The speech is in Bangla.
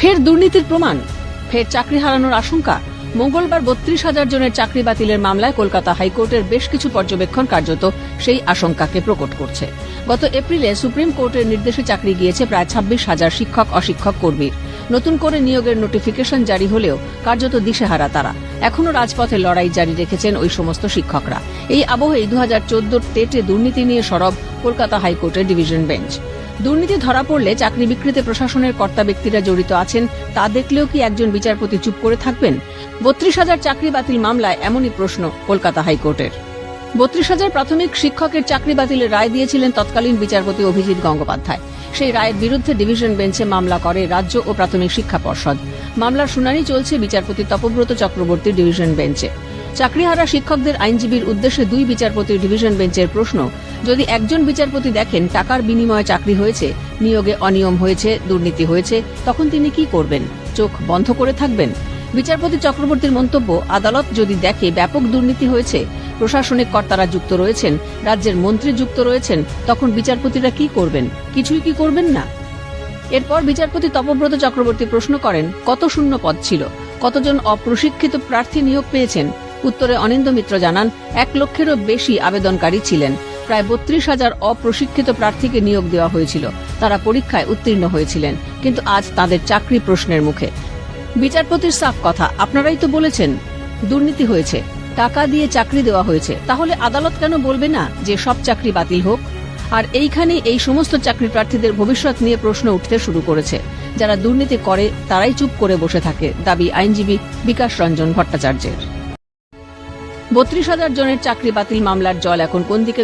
ফের দুর্নীতির প্রমাণ। ফের চাকরি হারানোর আশঙ্কা। মঙ্গলবার বত্রিশ হাজার জনের চাকরি বাতিলের মামলায় কলকাতা হাইকোর্টের বেশ কিছু পর্যবেক্ষণ কার্যত সেই আশঙ্কাকে প্রকট করছে। গত এপ্রিলে সুপ্রিম কোর্টের নির্দেশে চাকরি গিয়েছে প্রায় ছাব্বিশ হাজার শিক্ষক, অশিক্ষক কর্মীর নতুন করে নিয়োগের নোটিফিকেশন জারি হলেও কার্যত দিশেহারা তারা। এখনও রাজপথে লড়াই জারি রেখেছেন ওই সমস্ত শিক্ষকরা। এই আবহেই দু হাজার টেটে দুর্নীতি নিয়ে সরব কলকাতা হাইকোর্টের ডিভিশন বেঞ্চ। দুর্নীতি ধরা পড়লে চাকরি বিক্রিতে প্রশাসনের কর্তা ব্যক্তিরা জড়িত আছেন, তা দেখলেও কি একজন বিচারপতি চুপ করে থাকবেন? বত্রিশ হাজার চাকরি বাতিল মামলায় এমনই প্রশ্ন কলকাতা হাইকোর্টের। বত্রিশ হাজার প্রাথমিক শিক্ষকের চাকরি বাতিলের রায় দিয়েছিলেন তৎকালীন বিচারপতি অভিজিৎ গঙ্গোপাধ্যায়। সেই রায়ের বিরুদ্ধে ডিভিশন বেঞ্চে মামলা করে রাজ্য ও প্রাথমিক শিক্ষা পর্ষদ। মামলার শুনানি চলছে বিচারপতি তপব্রত চক্রবর্তী ডিভিশন বেঞ্চে। চাকরিহারা শিক্ষকদের আইনজীবীর উদ্দেশ্যে দুই বিচারপতির ডিভিশন বেঞ্চের প্রশ্ন। যদি একজন বিচারপতি দেখেন টাকার বিনিময়ে চাকরি হয়েছে, নিয়োগে অনিয়ম হয়েছে, দুর্নীতি হয়েছে, তখন তিনি কি করবেন? চোখ বন্ধ করে থাকবেন? বিচারপতি চক্রবর্তীর মন্তব্য, আদালত যদি দেখে ব্যাপক দুর্নীতি হয়েছে, প্রশাসনিক কর্তারা যুক্ত রয়েছেন, রাজ্যের মন্ত্রী যুক্ত রয়েছেন, তখন বিচারপতিরা কি করবেন? কিছুই কি করবেন না? এরপর বিচারপতি তপব্রত চক্রবর্তী প্রশ্ন করেন, কত শূন্য পদ ছিল? কতজন অপ্রশিক্ষিত প্রার্থী নিয়োগ পেয়েছেন? উত্তরে অনিন্দ মিত্র জানান, এক লক্ষেরও বেশি আবেদনকারী ছিলেন। প্রায় বত্রিশ হাজার অপ্রশিক্ষিত প্রার্থীকে নিয়োগ দেওয়া হয়েছিল। তারা পরীক্ষায় উত্তীর্ণ হয়েছিলেন, কিন্তু আজ তাদের চাকরি প্রশ্নের মুখে। বিচারপতির সাফ কথা, আপনারাই তো বলেছেন, দুর্নীতি হয়েছে, টাকা দিয়ে চাকরি দেওয়া হয়েছে, তাহলে আদালত কেন বলবে না যে সব চাকরি বাতিল হোক? আর এইখানে এই সমস্ত চাকরি প্রার্থীদের ভবিষ্যৎ নিয়ে প্রশ্ন উঠতে শুরু করেছে। যারা দুর্নীতি করে, তারাই চুপ করে বসে থাকে, দাবি আইনজীবী বিকাশ রঞ্জন ভট্টাচার্যের। বত্রিশ হাজার জনের চাকরি বাতিল মামলার জল এখন কোন দিকে